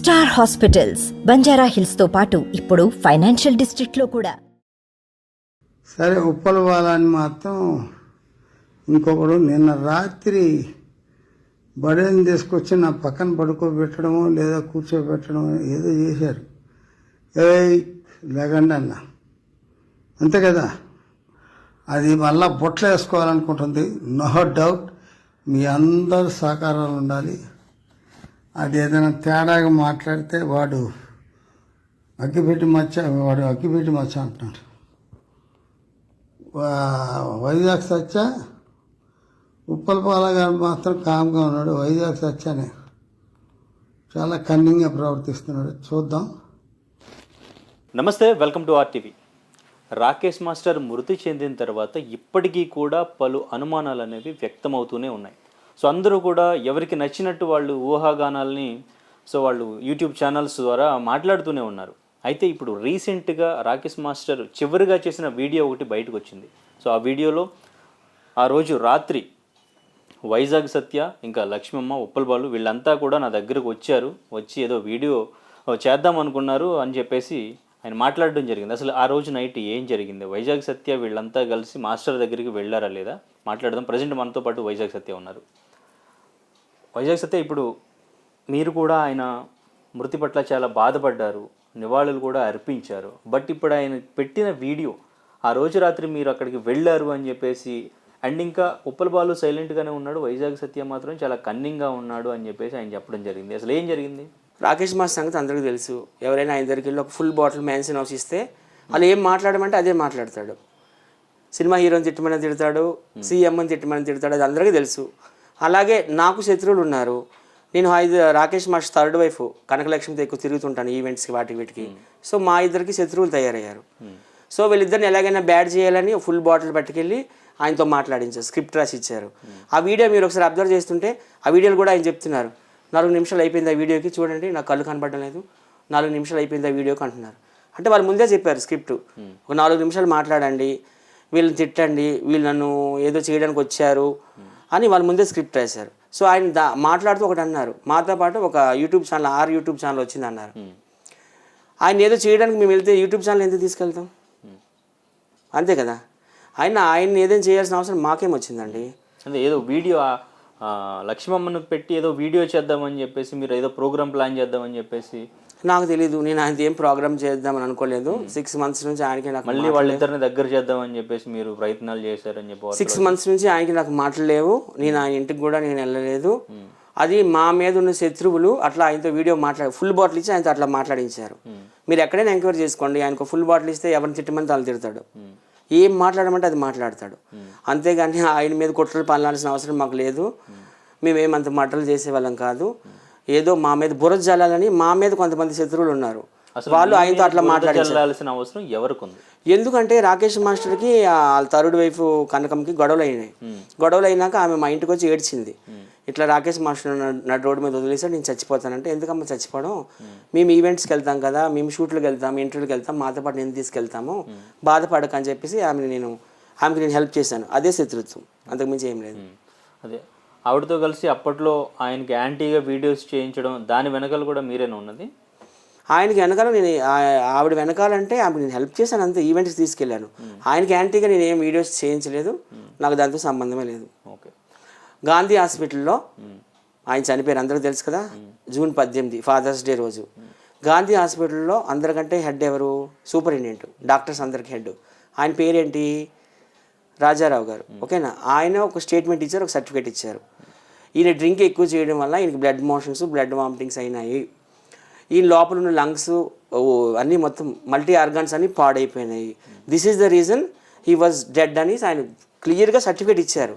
Star hospitals Banjara హిల్స్తో పాటు ఇప్పుడు financial డిస్ట్రిక్ట్లో కూడా. సరే ఉప్పల బాలాన్ని మాత్రం ఇంకొకడు నిన్న రాత్రి బడేని తీసుకొచ్చి నా పక్కన పడుకోబెట్టడమో లేదా కూర్చోబెట్టడమో ఏదో చేశారు. ఏయ్ లేకండి అన్న. అంతే కదా? అది మళ్ళా బొట్లు వేసుకోవాలనుకుంటుంది నో డౌట్ మీ అందరు సహకారాలు ఉండాలి. అది ఏదైనా తేడాగా మాట్లాడితే వాడు అగ్గిపెట్టి మచ్చ వాడు అగ్గిపెట్టి మచ్చ అంటున్నాడు. వైజాగ్ సత్య ఉప్పలపాల గారు మాత్రం కామ్గా ఉన్నాడు. వైజాగ్ సత్యనే చాలా కన్నింగ్గా ప్రవర్తిస్తున్నాడు. చూద్దాం. నమస్తే welcome to RTV. Rakesh master మృతి చెందిన తర్వాత ఇప్పటికీ కూడా పలు అనుమానాలు అనేవి వ్యక్తమవుతూనే ఉన్నాయి. సో అందరూ కూడా ఎవరికి నచ్చినట్టు వాళ్ళు ఊహాగానాల్ని సో వాళ్ళు యూట్యూబ్ ఛానల్స్ ద్వారా మాట్లాడుతూనే ఉన్నారు. అయితే ఇప్పుడు రీసెంట్గా రాకేష్ మాస్టర్ చివరిగా చేసిన వీడియో ఒకటి బయటకు వచ్చింది. సో ఆ వీడియోలో ఆ రోజు రాత్రి వైజాగ్ సత్య ఇంకా లక్ష్మమ్మ ఉప్పలబాలు వీళ్ళంతా కూడా నా దగ్గరకు వచ్చారు. వచ్చి ఏదో వీడియో చేద్దాం అనుకున్నారు అని చెప్పేసి ఆయన మాట్లాడడం జరిగింది. అసలు ఆ రోజు నైట్ ఏం జరిగింది? వైజాగ్ సత్య వీళ్ళంతా కలిసి మాస్టర్ దగ్గరికి వెళ్ళారా లేదా? మాట్లాడదాం. ప్రజెంట్ మనతో పాటు వైజాగ్ సత్య ఉన్నారు. వైజాగ్ సత్య ఇప్పుడు మీరు కూడా ఆయన మృతి పట్ల చాలా బాధపడ్డారు నివాళులు కూడా అర్పించారు. బట్ ఇప్పుడు ఆయన పెట్టిన వీడియో ఆ రోజు రాత్రి మీరు అక్కడికి వెళ్ళారు అని చెప్పేసి అండ్ ఇంకా ఉప్పలబాలు సైలెంట్గానే ఉన్నాడు వైజాగ్ సత్య మాత్రం చాలా కన్నింగ్గా ఉన్నాడు అని చెప్పేసి ఆయన చెప్పడం జరిగింది. అసలు ఏం జరిగింది? రాకేష్ మాస్ సంగతి అందరికీ తెలుసు. ఎవరైనా ఆయన దగ్గరికి వెళ్ళి ఒక ఫుల్ బాటిల్ మ్యాన్సన్ హౌస్ ఇస్తే వాళ్ళు ఏం మాట్లాడమంటే అదే మాట్లాడతాడు. సినిమా హీరోని తిట్టమని తిడతాడు సీఎం అని తిట్టమని తిడతాడు అది అందరికీ తెలుసు. అలాగే నాకు శత్రువులు ఉన్నారు. నేను ఐదు రాకేష్ మాస్ థర్డ్ వైఫ్ కనకలక్ష్మితో ఎక్కువ తిరుగుతుంటాను ఈవెంట్స్కి వాటికి. వీటికి సో మా ఇద్దరికి శత్రువులు తయారయ్యారు. సో వీళ్ళిద్దరిని ఎలాగైనా బ్యాడ్ చేయాలని ఫుల్ బాటిల్ పట్టుకెళ్ళి ఆయనతో మాట్లాడించారు స్క్రిప్ట్ రాసి ఇచ్చారు. ఆ వీడియో మీరు ఒకసారి అబ్జర్వ్ చేస్తుంటే ఆ వీడియోలు కూడా ఆయన చెప్తున్నారు. నాలుగు నిమిషాలు అయిపోయింది ఆ వీడియోకి చూడండి నా కళ్ళు కనపడడం లేదు. నాలుగు నిమిషాలు అయిపోయింది ఆ వీడియోకి అంటున్నారు. అంటే వాళ్ళు ముందే చెప్పారు స్క్రిప్ట్ ఒక నాలుగు నిమిషాలు మాట్లాడండి వీళ్ళని తిట్టండి వీళ్ళు నన్ను ఏదో చేయడానికి వచ్చారు. అని వాళ్ళు ముందే స్క్రిప్ట్ రాశారు. సో ఆయన దా మాట్లాడుతూ ఒకటి అన్నారు. మాతో పాటు ఒక యూట్యూబ్ ఛానల్ ఆరు యూట్యూబ్ ఛానల్ వచ్చింది అన్నారు. ఆయన ఏదో చేయడానికి మేము వెళ్తే యూట్యూబ్ ఛానల్ ఎందుకు తీసుకెళ్తాం? అంతే కదా. ఆయన ఆయన ఏదైనా చేయాల్సిన అవసరం మాకేం వచ్చిందండి? అంటే ఏదో వీడియో లక్ష్మమ్మను పెట్టి ఏదో వీడియో చేద్దామని చెప్పేసి మీరు ఏదో ప్రోగ్రామ్ ప్లాన్ చేద్దామని చెప్పేసి నాకు తెలియదు నేను ఆయనది ఏం ప్రోగ్రామ్ చేద్దామని అనుకోలేదు. సిక్స్ మంత్స్ నుంచి ఆయనకి నాకు మళ్ళీ వాళ్ళిద్దరిని దగ్గర చేద్దామని చెప్పేసి మీరు ప్రయత్నాలు చేశారని చెప్పి సిక్స్ మంత్స్ నుంచి ఆయనకి నాకు మాటలు లేవు. నేను ఆయన ఇంటికి కూడా నేను వెళ్ళలేదు. అది మా మీద ఉన్న శత్రువులు అట్లా ఆయనతో వీడియో మాట్లాడి ఫుల్ బాటిల్ ఇచ్చి ఆయనతో అట్లా మాట్లాడించారు. మీరు ఎక్కడైనా ఎంక్వైరీ చేసుకోండి. ఆయనకు ఫుల్ బాటిల్ ఇస్తే ఎవరిని తిట్టమని తను తిడతాడు. ఏం మాట్లాడమంటే అది మాట్లాడతాడు. అంతేగాని ఆయన మీద కుట్రలు పనాల్సిన అవసరం మాకు లేదు. మేమేమంత మటలు చేసేవాళ్ళం కాదు. ఏదో మా మీద బురద జల్లాలని మా మీద కొంతమంది శత్రువులు ఉన్నారు. వాళ్ళు ఆయనతో అట్లా మాట్లాడారు వెళ్ళాల్సిన అవసరం ఎవరికి ఉంది ఎందుకంటే రాకేష్ మాస్టర్కి వాళ్ళ థర్డ్ వైఫ్ కనకంకి గొడవలు అయినాయి. గొడవలు అయినాక ఆమె మా ఇంటికి వచ్చి ఏడ్చింది. ఇట్లా రాకేష్ మాస్టర్ నడు రోడ్డు మీద వదిలేసాడు నేను చచ్చిపోతానంటే ఎందుకమ్మా చచ్చిపోవడం? మేము ఈవెంట్స్కి వెళ్తాం కదా మేము షూట్లకు వెళ్తాం ఇంటర్వ్యూకి వెళ్తాం మాతో పాటు నేను తీసుకెళ్తాము? బాధపడక అని చెప్పేసి ఆమెను నేను ఆమెకి నేను హెల్ప్ చేశాను. అదే శత్రుత్వం. అంతకుమించి ఏం లేదు. అదే. ఆవిడతో కలిసి అప్పట్లో ఆయనకి యాంటీగా వీడియోస్ చేయించడం దాని వెనకాల కూడా మీరేనా ఉన్నది? ఆయనకి వెనకాల నేను ఆవిడ వెనకాలంటే ఆమె నేను హెల్ప్ చేశాను అంతే ఈవెంట్స్ తీసుకెళ్ళాను. ఆయనకి యాంటీగా నేను ఏం వీడియోస్ చేయించలేదు నాకు దాంతో సంబంధమే లేదు. ఓకే. గాంధీ హాస్పిటల్లో ఆయన చనిపోయారు అందరికీ తెలుసు కదా జూన్ పద్దెనిమిది ఫాదర్స్ డే రోజు. గాంధీ హాస్పిటల్లో అందరికంటే హెడ్ ఎవరు? సూపరింటెండెంట్ డాక్టర్స్ అందరికి హెడ్. ఆయన పేరేంటి? రాజారావు గారు ఓకేనా? ఆయన ఒక స్టేట్మెంట్ ఇచ్చారు ఒక సర్టిఫికేట్ ఇచ్చారు. ఈయన డ్రింక్ ఎక్కువ చేయడం వల్ల ఈయనకి బ్లడ్ మోషన్స్ బ్లడ్ వామిటింగ్స్ అయినాయి. ఈ లోపల ఉన్న లంగ్స్ అన్నీ మొత్తం మల్టీ ఆర్గాన్స్ అన్ని పాడైపోయినాయి. This is the reason he was dead అని ఆయన క్లియర్గా సర్టిఫికేట్ ఇచ్చారు.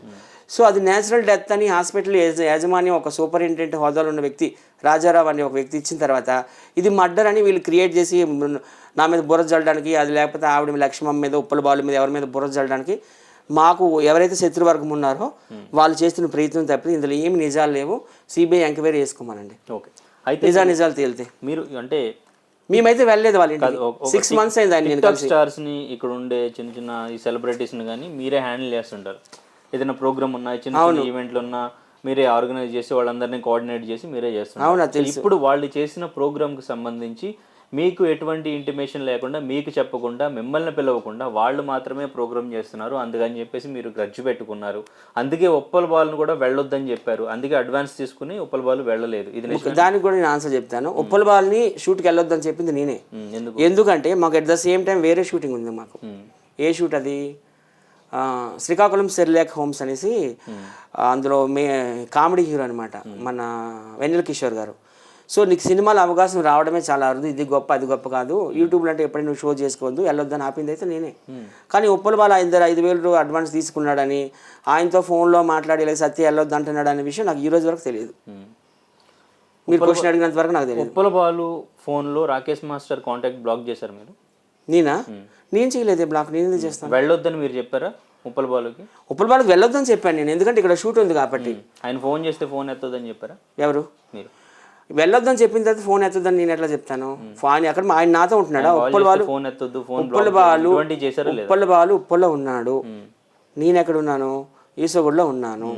సో అది నేచురల్ డెత్ అని హాస్పిటల్ యజ- యాజమాన్యం ఒక సూపరింటెండెంట్ హోదాలో ఉన్న వ్యక్తి రాజారావు అనే ఒక వ్యక్తి ఇచ్చిన తర్వాత ఇది మర్డర్ అని వీళ్ళు క్రియేట్ చేసి నా మీద బుర్ర జల్లడానికి అది లేకపోతే ఆవిడ లక్ష్మమ్మ మీద ఉప్పల బాలు మీద ఎవరి మీద బుర్ర జల్లడానికి మాకు ఎవరైతే శత్రువర్గం ఉన్నారో వాళ్ళు చేస్తున్న ప్రయత్నం తప్పితే ఇందులో ఏమి నిజాలు లేవు. CBI enquiry చేసుకోమనండి. ఓకే అయితే నిజా నిజాలు తేలితే. మీరు అంటే మేమైతే వెళ్ళలేదు వాళ్ళ ఇంటికి. సిక్స్ మంత్స్ అయింది ఆయన నేను స్టార్స్ని ఇక్కడ ఉండే చిన్న చిన్న ఈ సెలబ్రిటీస్ని కానీ మీరే హ్యాండిల్ చేస్తుంటారు. ఏదైనా ప్రోగ్రామ్ ఉన్నా చిన్న ఈవెంట్లు ఉన్నా మీరే ఆర్గనైజ్ చేసి వాళ్ళందరినీ కోఆర్డినేట్ చేసి మీరే చేస్తున్నారు. ఇప్పుడు వాళ్ళు చేసిన ప్రోగ్రామ్కి సంబంధించి మీకు ఎటువంటి ఇంటిమేషన్ లేకుండా మీకు చెప్పకుండా మిమ్మల్ని పిలవకుండా వాళ్ళు మాత్రమే ప్రోగ్రామ్ చేస్తున్నారు. అందుకని చెప్పేసి మీరు గ్రడ్జ్ పెట్టుకున్నారు. అందుకే ఉప్పల బాల్ను కూడా వెళ్ళొద్దని చెప్పారు. అందుకే అడ్వాన్స్ తీసుకుని ఉప్పల బాల్ వెళ్ళలేదు. ఇది? దానికి కూడా నేను ఆన్సర్ చెప్తాను. ఉప్పల్ బాల్ని షూట్కి వెళ్ళొద్దని చెప్పింది నేనే. ఎందుకంటే మాకు ఎట్ ద సేమ్ టైం వేరే షూటింగ్ ఉంది మాకు. ఏ షూట్ అది? శ్రీకాకుళం సెర్లాక్ హోమ్స్ అనేసి అందులో మే కామెడీ హీరో అనమాట మన వెన్నెల కిషోర్ గారు. సో నీకు సినిమాలో అవకాశం రావడమే చాలా అరుదు. ఇది గొప్ప అది గొప్ప కాదు. యూట్యూబ్లో అంటే ఎప్పుడైనా నువ్వు షో చేసుకోవద్దు వెళ్ళొద్దని ఆపింది అయితే నేనే. కానీ ఉప్పల బాల ఐదు ఐదు వేలు అడ్వాన్స్ తీసుకున్నాడని ఆయనతో ఫోన్లో మాట్లాడి ఇలా సత్య వెళ్ళొద్దు అంటున్నాడు అనే విషయం నాకు ఈ రోజు వరకు తెలియదు. ఉమ్. మీరు క్వశ్చన్ అడిగినంత వరకు నాకు తెలియదు. ఉప్పల బాలు ఫోన్లో రాకేష్ మాస్టర్ కాంటాక్ట్ బ్లాక్ చేశారు మీరు? నేనా? నేను చేయలేదు బ్లాక్ నేను ఎందుకు చేస్తాను? వెళ్ళొద్దని మీరు చెప్పారా ఉప్పల బాలుకి? ఉప్పల బాలకు వెళ్ళొద్దని చెప్పాను నేను ఎందుకంటే ఇక్కడ షూట్ ఉంది కాబట్టి. ఆయన ఫోన్ చేస్తే ఫోన్ ఎత్తదని చెప్పారా? ఎవరు? మీరు. వెళ్ళొద్దని చెప్పిన తర్వాత ఫోన్ ఎత్తదని నేను ఎట్లా చెప్తాను? ఫోన్ అక్కడ ఆయన నాతో ఉంటున్నాడా? ఉప్పల బాలు ఫోన్ ఎత్తొద్దు ఫోన్ ఉప్పల బాలు ఉప్పల బాలు ఉప్పల్లో ఉన్నాడు. నేను ఎక్కడ ఉన్నాను ఈసోగుడిలో ఉన్నాను.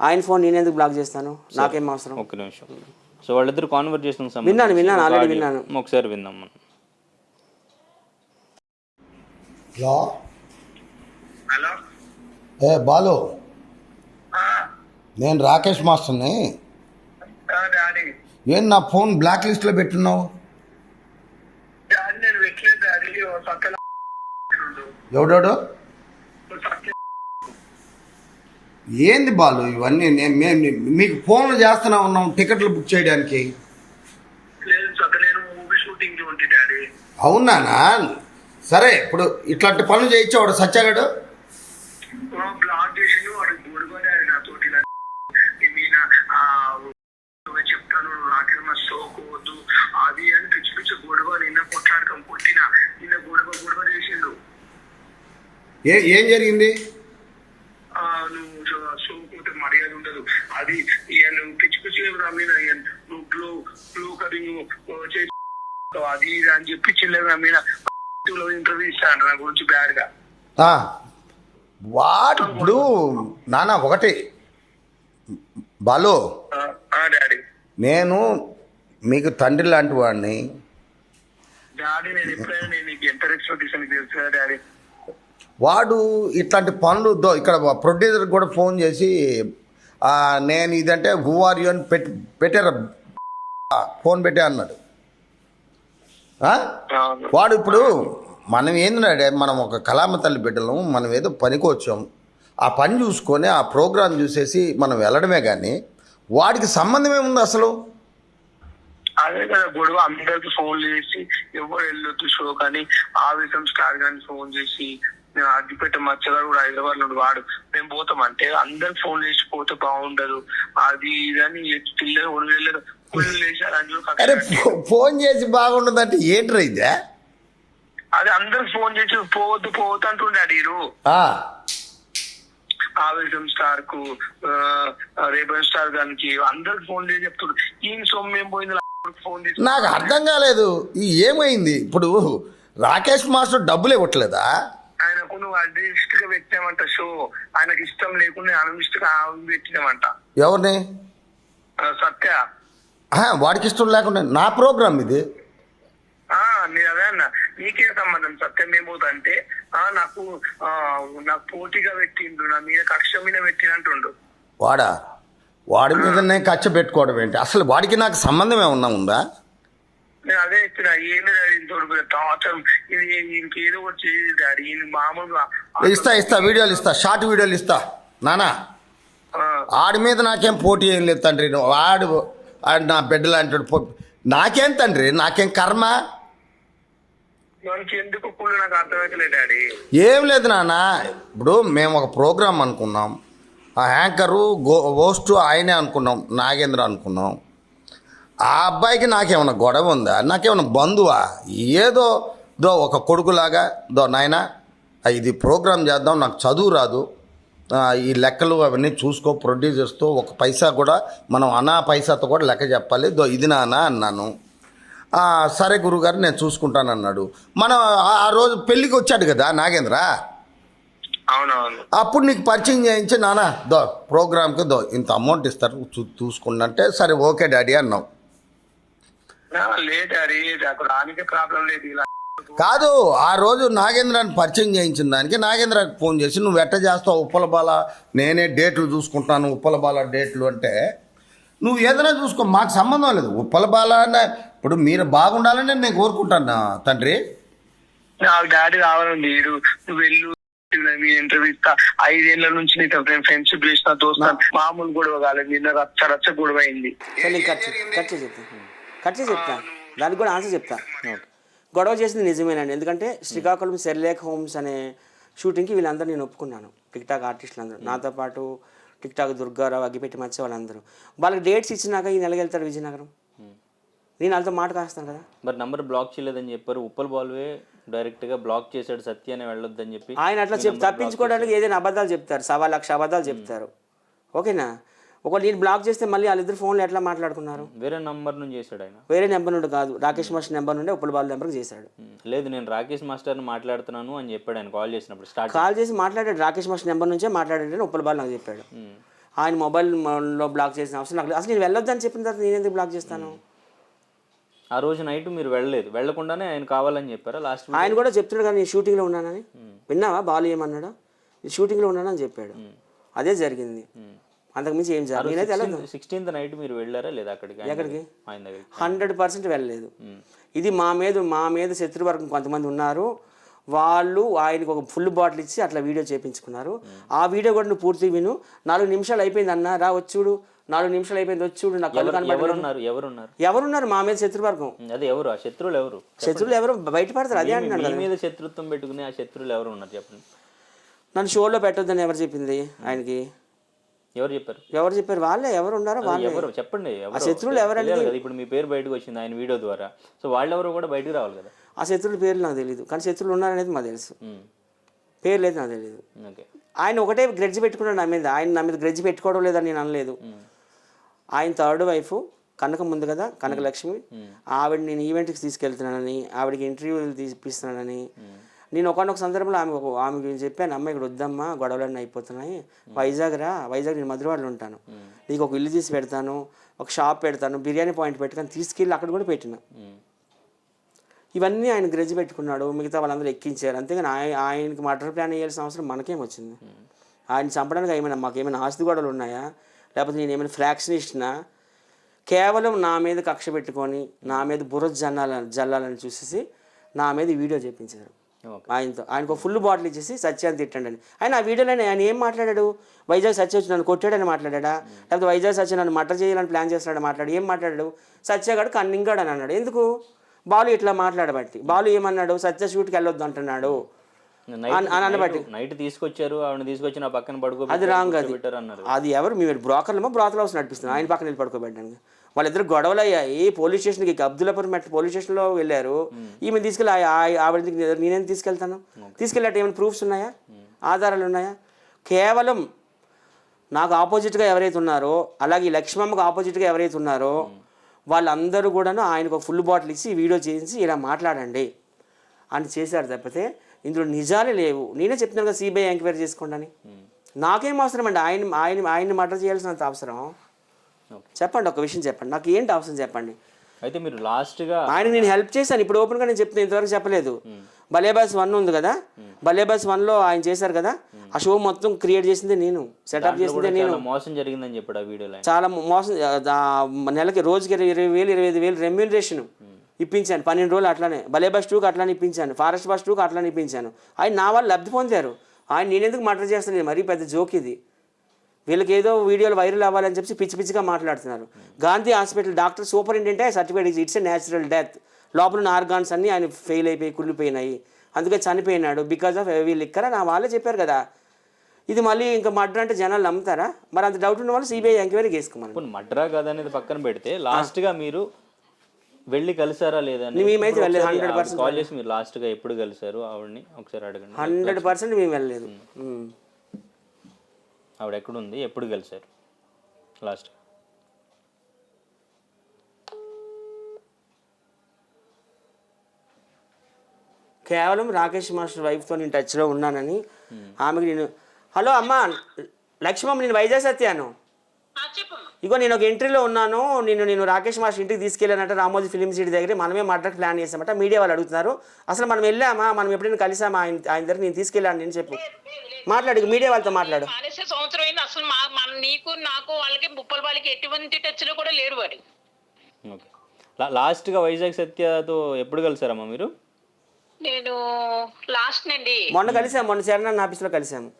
ఆయన ఫోన్ నేను ఎందుకు బ్లాక్ చేస్తాను? నాకేం అవసరం? ఒక్క నిమిషం. సో వాళ్ళిద్దరు కాన్వర్జేషన్ విన్నాను, విన్నాను, already విన్నాను. ఒకసారి విందాం మనం. హలో? హలో? ఏ బాలు? నేను రాకేష్ మాస్టర్ని. డాడీ. ఏం నా ఫోన్ బ్లాక్ లిస్ట్లో పెట్టున్నావు? ఎవడోడు? ఏంది బాలు ఇవన్నీ నేను మేము మీకు ఫోన్లు చేస్తూనే ఉన్నాం టికెట్లు బుక్ చేయడానికి. అవునానా? సరే ఇప్పుడు ఇట్లాంటి పనులు చేయించేవాడు సత్యాగాడు బ్లాక్ చేసిండు వాడు గొడవ డాడీ నాతోటి నేను ఆ, చెప్తాను రాకేమ సోకోవద్దు అది అని పిచ్చి పిచ్చి గొడవ నిన్న కొట్లాడకం కొట్టిన నిన్న గొడవ గొడవ చేసిండు ఏ ఏం జరిగింది? నువ్వు మర్యాద ఉండదు. అది నువ్వు పిచ్చి పిచ్చి రమ్మీన నువ్వు బ్లూ బ్లూ కటింగ్ చేసి అది ఇది అని చెప్పి చిల్లర రమ్మీన ఇంటర్వ్యూ ఇస్తాను నా గురించి బ్యాడ్గా ఆ, వాడు ఇప్పుడు నానా ఒకటి. బాలు. డాడీ. నేను మీకు తండ్రి లాంటి వాడిని. డాడీ నేను ఎప్పుడైనా నేను ఎంత రెస్పెక్ట్ ఇస్తాను తెలుసు కదా డాడీ? వాడు ఇట్లాంటి పనులు దో ఇక్కడ ప్రొడ్యూసర్ కూడా ఫోన్ చేసి నేను ఇదంటే హూ ఆర్ యూ అని పెట్టి పెట్టారు. ఫోన్ పెట్టే అన్నాడు. వాడు ఇప్పుడు మనం ఏంటంటే మనం ఒక కళామ తల్లి బిడ్డలం మనం ఏదో పనికి వచ్చాం. ఆ పని చూసుకొని ఆ ప్రోగ్రాం చూసేసి మనం వెళ్ళడమే కానీ వాడికి సంబంధం ఏముంది అసలు? అదే కదా గొడవ. అందరికి ఫోన్ చేసి ఎవరు వెళ్ళొద్దు షో కానీ ఆవేశం స్టార్ గాని ఫోన్ చేసి నేను అగ్గిపెట్ట మచ్చగాడు కూడా హైదరాబాద్ నుండి వాడు. మేము పోతాం అంటే అందరికి ఫోన్ చేసి పోతే బాగుండదు. అది ఇదని పిల్లలు ఒడి అందులో అరే ఫోన్ చేసి బాగుండదంటే ఏంట్రా ఇదే? అది అందరికి ఫోన్ చేసి పోవద్దు పోవద్దు అంటుండే అడిగారు ఆవేశం స్టార్కు రేబన్ స్టార్ గానికి అందరికి ఫోన్ చేసి చెప్తుండ్రు ఈయన సొమ్ము ఏం పోయింది? ఫోన్ చేసి నాకు అర్థం కాలేదు. ఏమైంది? ఇప్పుడు రాకేష్ మాస్టర్ డబ్బులు ఇవ్వట్లేదా? ఆయనకు నువ్వు అడ్రిస్ట్గా పెట్టామంట షో ఆయనకి ఇష్టం లేకుండా అనమిస్ట్గా పెట్టినామంట. ఎవరిని? సత్య. వాడికి ఇష్టం లేకుండా నా ప్రోగ్రామ్ ఇది. నేను అదే అన్న. నీకేం సంబంధం సత్యం? ఏమవుతుందంటే ఆ నాకు నాకు పోటీగా పెట్టిండు నా మీద కక్ష మీద పెట్టినట్టుండు వాడా? వాడి మీదనే ఖర్చు పెట్టుకోవడం ఏంటి? అసలు వాడికి నాకు సంబంధం ఏమన్నా ఉందా? నేను అదే చెప్పిన ఏంది డాడీ తోడు టార్చర్ ఇది ఇంకేదో ఒకటి చేయదు డాడీ మామూలుగా? ఇస్తా ఇస్తా వీడియోలు ఇస్తా షార్ట్ వీడియోలు ఇస్తా. నానా? ఆడి మీద నాకేం పోటీ ఏం లేదు తండ్రి. ఆడు ఆడు నా బిడ్డలు అంటాడు పో- నాకేం తండ్రి? నాకేం కర్మ? ఏం లేదు నాన్న ఇప్పుడు మేము ఒక ప్రోగ్రామ్ అనుకున్నాం. ఆ యాంకరు గో హోస్ట్ ఆయనే అనుకున్నాం నాగేంద్ర అనుకున్నాం. ఆ అబ్బాయికి నాకేమన్నా గొడవ ఉందా? నాకేమన్నా బంధువా? ఏదో దో ఒక కొడుకులాగా దో నాయన ఇది ప్రోగ్రామ్ చేద్దాం నాకు చదువు రాదు. ఈ లెక్కలు అవన్నీ చూసుకో ప్రొడ్యూసర్స్తో ఒక పైసా కూడా మనం అనా పైసాతో కూడా లెక్క చెప్పాలి. దో ఇది నానా అన్నాను. సరే గురుగారు నేను చూసుకుంటాను అన్నాడు. మనం ఆ- రోజు పెళ్ళికి వచ్చాడు కదా నాగేంద్ర? అవునవును. అప్పుడు నీకు పరిచయం చేయించి నానా. దో ప్రోగ్రామ్కి దో ఇంత అమౌంట్ ఇస్తారు చూ- చూసుకున్నంటే సరే ఓకే డాడీ అన్నావు. లేదు రానికే ప్రాబ్లం లేదు ఇలా కాదు ఆ రోజు నాగేంద్రాన్ని పరిచయం చేయించిన దానికి నాగేంద్రకి ఫోన్ చేసి నువ్వు ఎట్ట చేస్తావు ఉప్పల బాల? నేనే డేట్లు చూసుకుంటాను ఉప్పల బాల డేట్లు అంటే నువ్వు ఏదైనా చూసుకో మాకు సంబంధం లేదు. ఉప్పల బాల అన్న ఇప్పుడు మీరు బాగుండాలని నేను కోరుకుంటాను తండ్రి? నాకు డాడీ రావాలండి ఈడు నువ్వు వెళ్ళు మీ ఇంటర్వ్యూ ఇస్తా. ఐదేళ్ళ నుంచి నీతో నేను ఫ్రెండ్షిప్ చేసిన దోస్తా మామూలు గొడవ కాలేదు నిన్న రచ్చ రచ్చ గొడవ అయింది. కట్ చేసి చెప్తా. కట్ చేసి చెప్తా దానికి కూడా ఆన్సర్ చెప్తా. గొడవ చేసింది నిజమేనండి. ఎందుకంటే శ్రీకాకుళం సెర్లేక్ హోమ్స్ అనే షూటింగ్కి వీళ్ళందరూ నేను ఒప్పుకున్నాను. టిక్ టాక్ ఆర్టిస్టులు అందరూ నాతో పాటు టిక్ టాక్ దుర్గారావు అగ్గిపెట్టి మచ్చ వాళ్ళందరూ. వాళ్ళకి డేట్స్ ఇచ్చినాక ఈ నెలకి వెళ్తాడు విజయనగరం. నేను వాళ్ళతో మాట కాస్తాను కదా. మరి నంబర్ బ్లాక్ చేయలేదని చెప్పారు. ఉప్పల్ బాల్వే డైరెక్ట్గా బ్లాక్ చేశాడు సత్య అని వెళ్ళొద్దని చెప్పి ఆయన అట్లా చెప్పి తప్పించుకోవడానికి ఏదైనా అబద్ధాలు చెప్తారు. సవా లక్ష అబద్ధాలు చెప్తారు. ఓకేనా? ఒకవేళ నేను బ్లాక్ చేస్తే మళ్ళీ వాళ్ళిద్దరు ఫోన్లో ఎట్లా మాట్లాడుకున్నారు? వేరే నంబర్ నుంచి చేశాడు ఆయన. వేరే నెంబర్ నుండి కాదు రాకేష్ మాస్టర్ నెంబర్ నుండి ఉప్పల బాల్ నెంబర్కి చేశాడు. లేదు నేను రాకేష్ మాస్టర్ని మాట్లాడుతున్నాను అని చెప్పాడు ఆయన కాల్ చేసినప్పుడు స్టార్ట్ కాల్ చేసి మాట్లాడాడు రాకేష్ మాస్టర్ నెంబర్ నుంచే మాట్లాడాడని ఉప్పల బాల్ నాకు చెప్పాడు. ఆయన మొబైల్లో బ్లాక్ చేసిన అవసరం నాకు. అసలు నేను వెళ్ళొద్దని చెప్పిన తర్వాత నేను ఎందుకు బ్లాక్ చేస్తాను ఆ రోజు నైట్ మీరు వెళ్ళలేదు. వెళ్ళకుండానే ఆయన కావాలని చెప్పారా? లాస్ట్ ఆయన కూడా చెప్తున్నాడు కానీ నేను షూటింగ్లో ఉన్నానని. విన్నావా బాలు ఏమన్నాడు? నేను షూటింగ్లో ఉన్నానని చెప్పాడు. అదే జరిగింది. అంతకుమించి ఏం జరగదు నేనైతే వెళ్ళదు సిక్స్టీన్త్ నైట్ మీరు వెళ్ళారా లేదా అక్కడికి? ఎక్కడికి? హండ్రెడ్ పర్సెంట్ వెళ్ళలేదు. ఇది మా మీద మా మీద శత్రువర్గం కొంతమంది ఉన్నారు. వాళ్ళు ఆయనకు ఒక ఫుల్ బాటిల్ ఇచ్చి అట్లా వీడియో చేపించుకున్నారు. ఆ వీడియో కూడా నువ్వు పూర్తి విను. నాలుగు నిమిషాలు అయిపోయింది అన్న రా వచ్చుడు నాలుగు నిమిషాలు అయిపోయింది వచ్చుడు నాకు ఎవరున్నారు? ఎవరున్నారు? ఎవరున్నారు మా మీద శత్రువర్గం? అదే ఎవరు? ఆ శత్రువులు ఎవరు? శత్రువులు ఎవరు? బయటపడతారు అదే కదా. మీద శత్రుత్వం పెట్టుకుని ఆ శత్రువులు ఎవరు ఉన్నారు? చెప్పండి. నన్ను షోలో పెట్టొద్దని ఎవరు చెప్పింది ఆయనకి? ఎవరు చెప్పారు? ఎవరు చెప్పారు? వాళ్ళే. ఎవరు ఉన్నారో వాళ్ళే. ఎవరు? చెప్పండి. ఎవరు శత్రువులు కదా. ఇప్పుడు మీ పేరు బయటకు వచ్చింది ఆయన వీడియో ద్వారా. సో వాళ్ళెవరు కూడా బయటకు రావాలి కదా. ఆ శత్రువుల పేర్లు నాకు తెలియదు కానీ శత్రువులు ఉన్నారనేది మాకు తెలుసు. పేర్లు అయితే నాకు తెలియదు ఆయన ఒకటే గ్రెడ్జ్ పెట్టుకున్నాడు నా మీద. ఆయన నా మీద గ్రెడ్జ్ పెట్టుకోవడం లేదని నేను అనలేదు. ఆయన థర్డ్ వైఫ్ కనక ముందు కదా కనక లక్ష్మి ఆవిడ నేను ఈవెంట్కి తీసుకెళ్తున్నానని ఆవిడకి ఇంటర్వ్యూలు తీపిస్తున్నానని నేను ఒకనొక సందర్భంలో ఆమె ఒక ఆమె గురించి చెప్పాను అమ్మ ఇక్కడ వద్దమ్మా గొడవలన్నీ అయిపోతున్నాయి. వైజాగ్ రా వైజాగ్ నేను మధురవాడలో ఉంటాను. నీకు ఒక ఇల్లు తీసి పెడతాను ఒక షాప్ పెడతాను బిర్యానీ పాయింట్ పెట్టుకొని తీసుకెళ్ళి అక్కడ కూడా పెట్టిన. ఇవన్నీ ఆయన గ్రెజ్ పెట్టుకున్నాడు మిగతా వాళ్ళందరూ ఎక్కించారు. అంతేగాని ఆయన ఆయనకి మర్డర్ ప్లాన్ వేయాల్సిన అవసరం మనకేం వచ్చింది? ఆయన చంపడానికి ఏమైనా మాకు ఏమైనా ఆస్తి గొడవలు ఉన్నాయా? లేకపోతే నేను ఏమైనా ఫ్రాక్షన్ ఇచ్చినా? కేవలం నా మీద కక్ష పెట్టుకొని నా మీద బుర్ర జల్లాల జల్లాలని చూసేసి నా మీద వీడియో చేపించారు. ఆయనతో ఆయనకు ఫుల్ బాటిల్ ఇచ్చేసి సత్యాన్ని తిట్టండి అని. ఆయన ఆ వీడియోలో ఆయన ఏం మాట్లాడాడు? వైజాగ్ సత్య వచ్చి నన్ను కొట్టాడని మాట్లాడా లేకపోతే వైజాగ్ సత్య నన్ను మటర్ చేయాలని ప్లాన్ చేస్తున్నాడు మాట్లాడు ఏం మాట్లాడాడు? సత్యగాడు కన్నింగాడు అని అన్నాడు. ఎందుకు? బాలు ఇట్లా మాట్లాడబట్టి. బాలు ఏమన్నాడు? సత్య షూట్కి వెళ్ళొద్దు అంటున్నాడు. అనబట్టి. నైట్- తీసుకొచ్చారు. ఆవిడ తీసుకొచ్చి నా పక్కన పడుకో అది రాంగ్ అది. అది ఎవరు? మీరు బ్రోకర్లమో బ్రోకర్ హౌస్ నడిపిస్తున్నారు. ఆయన పక్కన వెళ్ళి పడుకోబెట్టడానికి. వాళ్ళిద్దరు గొడవలు అయ్యాయి పోలీస్ స్టేషన్కి అబ్దుల్లాపూర్ మెట్ పోలీస్ స్టేషన్లో వెళ్ళారు. ఈమె తీసుకెళ్ళి ఆవిడ నేనేం తీసుకెళ్తాను? తీసుకెళ్ళట్టు ఏమైనా ప్రూఫ్స్ ఉన్నాయా? ఆధారాలు ఉన్నాయా? కేవలం నాకు ఆపోజిట్గా ఎవరైతే ఉన్నారో అలాగే లక్ష్మమ్మకు ఆపోజిట్గా ఎవరైతే ఉన్నారో వాళ్ళందరూ కూడాను ఆయనకు ఒక ఫుల్ బాటిల్ ఇచ్చి వీడియో చేసి ఇలా మాట్లాడండి అని చేశారు తప్పితే ఇందులో నిజాలే లేవు. నేనే చెప్తున్నాను కదా సిబిఐ ఎంక్వైరీ చేసుకోండి అని. నాకేం అవసరం అండి? ఆయన ఆయన ఆయన్ని మర్డర్ చేయాల్సినంత అవసరం. చెప్పండి ఒక విషయం చెప్పండి. నాకు ఏంటి అవసరం చెప్పండి? అయితే మీరు లాస్ట్గా ఆయన నేను హెల్ప్ చేశాను. ఇప్పుడు ఓపెన్గా నేను చెప్తున్నాను ఇంతవరకు చెప్పలేదు. బలేబాస్ వన్ ఉంది కదా? బలేబాస్ వన్లో ఆయన చేశారు కదా? ఆ షో మొత్తం క్రియేట్ చేసింది నేను. సెటప్ చేసిందే నేను. చాలా మోసం జరిగిందని చెప్పాడు ఆ వీడియోలో. చాలా మోసం నెలకి రోజుకి ఇరవై ఇరవై వేలు ఇరవై ఐదు వేలు రెమ్యూనరేషన్ ఇప్పించాను. పన్నెండు రోజులు అట్లానే. భలే బస్ టూకి అట్లానే ఇప్పించాను. ఫారెస్ట్ బస్ టూకి అట్లానే ఇప్పించాను. ఆయన నా వాళ్ళు లబ్ధి పొందారు. ఆయన నేనెందుకు మర్డర్ చేస్తాను? మరీ పెద్ద జోక్ ఇది. వీళ్ళకి ఏదో వీడియోలు వైరల్ అవ్వాలని చెప్పి పిచ్చి పిచ్చిగా మాట్లాడుతున్నారు. Gandhi hospital doctor సూపరింటెండెంటే certificate it's a natural death లోపల ఉన్న ఆర్గాన్స్ అన్నీ ఆయన ఫెయిల్ అయిపోయి కుళ్ళిపోయినాయి. అందుకే చనిపోయినాడు బికాజ్ ఆఫ్ హెవీ లిక్కర్ నా వాళ్ళే చెప్పారు కదా. ఇది మళ్ళీ ఇంకా మర్డర్ అంటే జనాలు నమ్ముతారా? మరి అంత డౌట్ ఉన్న వాళ్ళు సిబిఐ ఎంక్వైరీ చేసుకోమని. మడ్రా కాదా అనేది పక్కన పెడితే లాస్ట్గా మీరు వెళ్ళి కలిసారా లేదా మేమైతే వెళ్ళలేదు, 100% ఆవిడ కాల్ చేసి మీరు లాస్ట్గా ఎప్పుడు కలిసారు? ఆవిడని ఒకసారి అడగండి. హండ్రెడ్ పర్సెంట్ మేము వెళ్ళలేదు. ఉమ్. ఆవిడ ఎక్కడుంది ఎప్పుడు కలిసారు లాస్ట్. కేవలం రాకేష్ మాస్టర్ వైఫ్తో నేను టచ్లో ఉన్నానని ఆమెకి నేను హలో అమ్మా లక్ష్మమ్మ నేను వైజాగ్ సత్యాను. ఇగో నేను ఒక ఎంట్రీలో ఉన్నాను. నేను నేను రాకేష్ మాస్టర్ ఇంటికి తీసుకెళ్ళానంటే రామోజీ ఫిలిం సిటీ దగ్గర మనమే మాట్లాడి ప్లాన్ చేసామట మీడియా వాళ్ళు అడుగుతున్నారు. అసలు మనం వెళ్ళామా? మనం ఎప్పుడైనా కలిసామా? ఆయన ఆయన దగ్గర నేను తీసుకెళ్ళాను నేను చెప్పు. మాట్లాడు మీడియా వాళ్ళతో మాట్లాడు. సంవత్సరం అయింది. అసలు నీకు నాకు వాళ్ళకి ముప్పల వాళ్ళకి ఎటువంటి టచ్లో కూడా లేరు వాడు. ఓకే. లా- లాస్ట్గా వైజాగ్ సత్యతో ఎప్పుడు కలిసారమ్మా మీరు? నేను లాస్ట్ నండి మొన్న కలిసాము మొన్న శరణ్ ఆఫీస్లో కలిసాము.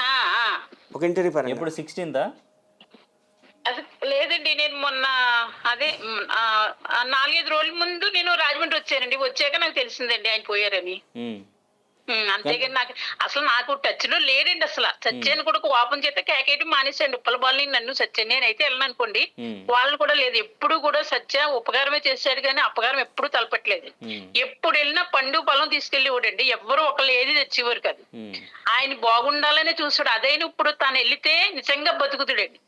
ఆ, ఆ. ఒక ఇంటర్వ్యూ పరంగా. ఎప్పుడు? సిక్స్టీన్తా లేదండి నేను మొన్న అదే నాలుగైదు రోజుల ముందు నేను రాజమండ్రి వచ్చానండి. వచ్చాక నాకు తెలిసిందండి ఆయన పోయారని. అంతేగాని నాకు అసలు నాకు టచ్లో లేడండి అసలు. సత్యాన్ని కూడా కోపం చేత కేకేటి మానేసండి ఉప్పల బాల్ని నన్ను సత్య నేనైతే వెళ్ళను అనుకోండి. వాళ్ళు కూడా లేదు. ఎప్పుడు కూడా సత్య ఉపకారమే చేశాడు కానీ అపకారం ఎప్పుడు తలపట్లేదు. ఎప్పుడు వెళ్ళినా పండు పొలం తీసుకెళ్ళి ఇవ్వడండి. ఎవ్వరు ఒకళ్ళు ఏది తెచ్చేవారు కాదు. ఆయన బాగుండాలనే చూసాడు అదైనా ఇప్పుడు తను వెళ్తే నిజంగా బతుకుతుడండి.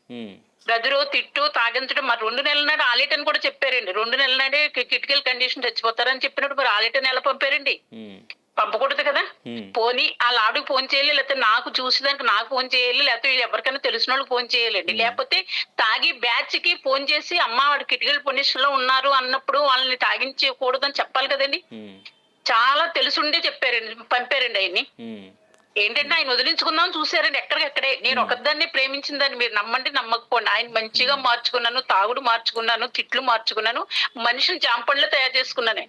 గదిరో తిట్టు తాగించడం మరి రెండు నెలల నాడు ఆలేటని కూడా చెప్పారండి. రెండు నెలల నాడే క్రిటికల్ కండిషన్ చచ్చిపోతారని చెప్పినప్పుడు మరి ఆలేటని ఎలా పంపారండి? పంపకూడదు కదా? పోనీ వాళ్ళ ఆవిడకి ఫోన్ చేయాలి లేకపోతే నాకు చూసేదానికి నాకు ఫోన్ చేయాలి లేకపోతే వీళ్ళు ఎవరికైనా తెలిసిన వాళ్ళకి ఫోన్ చేయాలండి. లేకపోతే తాగి బ్యాచ్కి ఫోన్ చేసి అమ్మ వాడు క్రిటికల్ పొజిషన్లో ఉన్నారు అన్నప్పుడు వాళ్ళని తాగించకూడదని చెప్పాలి కదండి? చాలా తెలుసుండే చెప్పారండి పంపారండి ఆయన్ని. ఏంటంటే ఆయన వదిలించుకుందాం చూసారండి ఎక్కడికెక్కడే నేను ఒకదాన్ని ప్రేమించిన దాన్ని మీరు నమ్మండి నమ్మకపోండి. ఆయన మంచిగా మార్చుకున్నాను తాగుడు మార్చుకున్నాను తిట్లు మార్చుకున్నాను మనిషిని జాంపండ్లో తయారు చేసుకున్నాను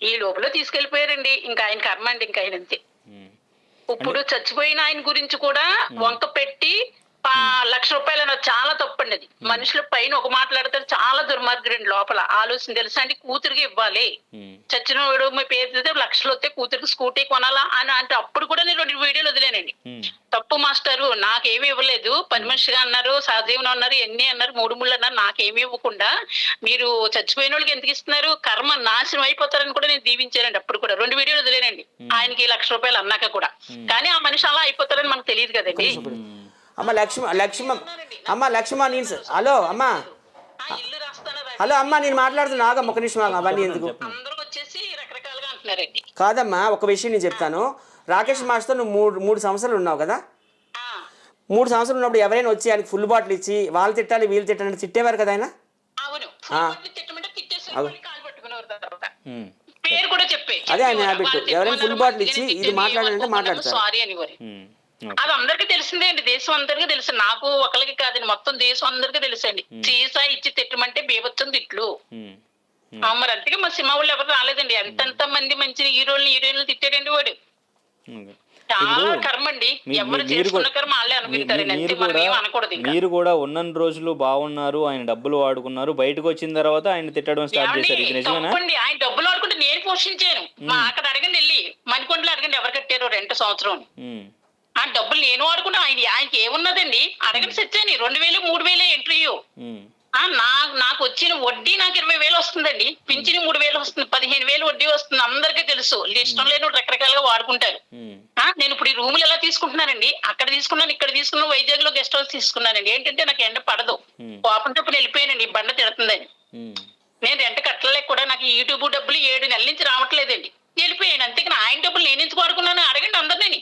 ఈ లోపల తీసుకెళ్ళిపోయారండి ఇంకా ఆయన కర్మ అండి ఇంకా ఆయన అంతే. ఇప్పుడు చచ్చిపోయిన ఆయన గురించి కూడా వంక పెట్టి లక్ష రూపాయలు అన్నది చాలా తప్పండి అది. మనుషుల పైన ఒక మాట్లాడతారు చాలా దుర్మార్గుడండి లోపల. ఆలోచన తెలుసా అండి? కూతురికి ఇవ్వాలి. చచ్చిన వాడు మీ పేరు లక్షలు వస్తే కూతురికి స్కూటీ కొనాలా అని అంటే అప్పుడు కూడా నేను రెండు వీడియోలు వదిలేనండి. తప్పు మాస్టారు నాకేమీ ఇవ్వలేదు. పని మనిషిగా అన్నారు సహజీవనం అన్నారు ఎన్ని అన్నారు మూడు ముళ్ళు అన్నారు నాకేమీ ఇవ్వకుండా మీరు చచ్చిపోయిన వాళ్ళకి ఎందుకు ఇస్తున్నారు? కర్మ నాశనం అయిపోతారని కూడా నేను దీవించానండి అప్పుడు కూడా. రెండు వీడియోలు వదిలేనండి. ఆయనకి లక్ష రూపాయలు అన్నాక కూడా. కానీ ఆ మనిషి అలా అయిపోతారని మనకు తెలియదు కదండి. అమ్మ లక్ష్మ లక్ష్మ అమ్మ లక్ష్మ నేను హలో అమ్మ. ఆ ఇల్లు రాస్తానరా హలో అమ్మ నేను మాట్లాడుతున్నా. ఆగమ్మ ఒక నిమిషం అవన్నీ ఎందుకు? అందరూ వచ్చేసి రకరకాలుగా అంటున్నారండి. కాదమ్మా ఒక విషయం నేను చెప్తాను. రాకేష్ మాస్తో నువ్వు మూడు మూడు సంవత్సరాలు ఉన్నావు కదా? ఆ, మూడు సంవత్సరాలు ఉన్నప్పుడు ఎవరైనా వచ్చి ఆయనకి ఫుల్ బాటిల్ ఇచ్చి వాళ్ళు తిట్టాలి వీళ్ళు తిట్టాలి అంటే తిట్టేవారు కదా ఆయన. ఫుల్ అదే ఆయన habit. ఎవరైనా full bottle ఇచ్చి ఇది మాట్లాడాలంటే మాట్లాడతారు. అది అందరికి తెలిసిందే అండి. దేశం అందరికీ తెలుసు. నాకు ఒకరికి కాదండి మొత్తం దేశం అందరికీ తెలుసండి సీసా ఇచ్చి తిట్టమంటే బీభత్సం తిట్లు. ఆ, మరి అందుకే మా సినిమా వాళ్ళు ఎవరు రాలేదండి. ఎంతెంత మంది మంచి హీరోలు హీరోయిన్లు తిట్టాడండి వాడు. చాలా కర్మ అండి ఎవరు చేసుకున్న కర్మ వాళ్ళే అనుకుంటారండి అంతే మనం ఏం అనకూడదు మీరు కూడా ఉన్నన్ని రోజులు బాగున్నారు. ఆయన డబ్బులు వాడుకున్నారు. బయటకు వచ్చిన తర్వాత ఆయన తిట్టడం స్టార్ట్? చేశారు. నిజమేనా? ఆయన డబ్బులు ఆడుకుంటే నేను పోషించాను. మా అక్కడ అడగండి వెళ్ళి. మణికొండలో అడగండి ఎవరు కట్టారు రెంట్ సంవత్సరం ఆ డబ్బులు నేను వాడుకున్నా ఆయన ఆయనకి ఏమున్నదండి? అడగండి సచ్చాని రెండు వేలు మూడు వేలే ఇంటర్వ్యూ ఆ నా నాకు వచ్చిన వడ్డీ నాకు ఇరవై వేలు వస్తుందండి. పింఛని మూడు వేలు వస్తుంది పదిహేను వేలు వడ్డీ వస్తుంది అందరికీ తెలుసు. ఇష్టం లేని రకరకాలుగా వాడుకుంటారు. నేను ఇప్పుడు ఈ రూములు ఎలా తీసుకుంటున్నానండి? అక్కడ తీసుకున్నాను ఇక్కడ తీసుకున్నాను వైజాగ్లో గెస్ట్ హౌస్ తీసుకున్నానండి. ఏంటంటే నాకు ఎండ పడదు. కోపంతో ఇప్పుడు వెళ్ళిపోయానండి ఈ బండ తిడుతుందని. నేను రెంట్ కట్టలేక కూడా నాకు యూట్యూబ్ డబ్బులు ఏడు నెలల నుంచి రావట్లేదండి. వెళ్ళిపోయాను అంతేకాని ఆయన డబ్బులు నేను ఎందుకు వాడుకున్నాను? అడగండి అందరినీ.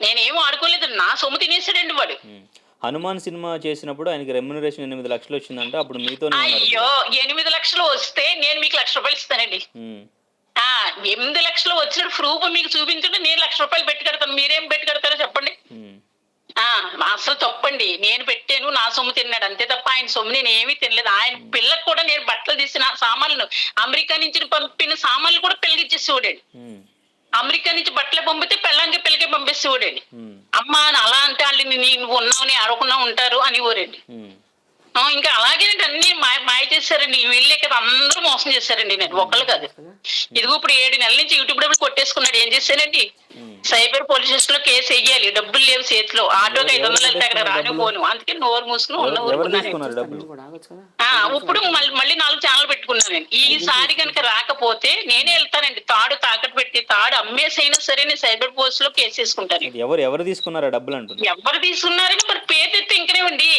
నేనేం ఆడుకోలేదు నా సొమ్ము తినేసాడండి వాడు. హనుమాన్ సినిమా చేసినప్పుడు ఆయనకి రెమ్యునరేషన్ ఎనిమిది లక్షలు వచ్చిందంటే అప్పుడు ఉన్నారు అయ్యో ఎనిమిది లక్షలు వస్తే నేను మీకు లక్ష రూపాయలు ఇస్తానండి. ఎనిమిది లక్షలు వచ్చిన ప్రూఫ్ మీకు చూపించండి నేను లక్ష రూపాయలు పెట్టి కడతాను. మీరేం పెట్టి కడతారో చెప్పండి. అసలు తప్పండి. నేను పెట్టాను నా సొమ్ము తిన్నాడు. అంతే తప్ప ఆయన సొమ్ము నేను ఏమీ తినలేదు. ఆయన పిల్లకు కూడా నేను బట్టలు తీసిన సామాన్లు అమెరికా నుంచి పంపిన సామాన్లు కూడా పిల్లకి ఇచ్చేసేవాడండి. ఉమ్, అమెరికా నుంచి బట్టలు పంపితే పిల్లంకి పిల్లకి పంపిస్తేవాడండి ఉమ్, అమ్మా అని అలా అంటే వాళ్ళు నువ్వు ఉన్నావు నీ అడగకుండా ఉంటారు అని ఊరండి. ఇంకా అలాగేనండి అన్ని మాయ మాయ చేశారండి వీళ్ళే కదా అందరూ మోసం చేశారండి నేను. ఒకళ్ళు కాదు. ఇదిగో ఇప్పుడు ఏడు నెలల నుంచి యూట్యూబ్ డబ్బులు కొట్టేసుకున్నాడు. ఏం చేశానండి? సైబర్ పోలీస్ స్టేషన్లో కేసు వేయాలి. డబ్బులు లేవు చేతిలో. ఆటోకి ఐదు వందలు వెళ్తే అక్కడ రాను పోను. అందుకే నోరు మూసుకుని ఉన్న ఊరుకున్నాను ఇప్పుడు మళ్ళీ మళ్ళీ నాలుగు ఛానల్ పెట్టుకున్నాను నేను ఈసారి కనుక రాకపోతే నేనే వెళ్తానండి. తాడు తాకట్టు పెట్టి తాడు అమ్మేసైనా సరే నేను సైబర్ పోస్ట్లో కేసు వేసుకుంటాను. ఎవరు ఎవరు తీసుకున్నారా డబ్బులు అంటున్నారు ఎవరు తీసుకున్నారని మరి పేరు ఎత్తే ఇంకనేవండి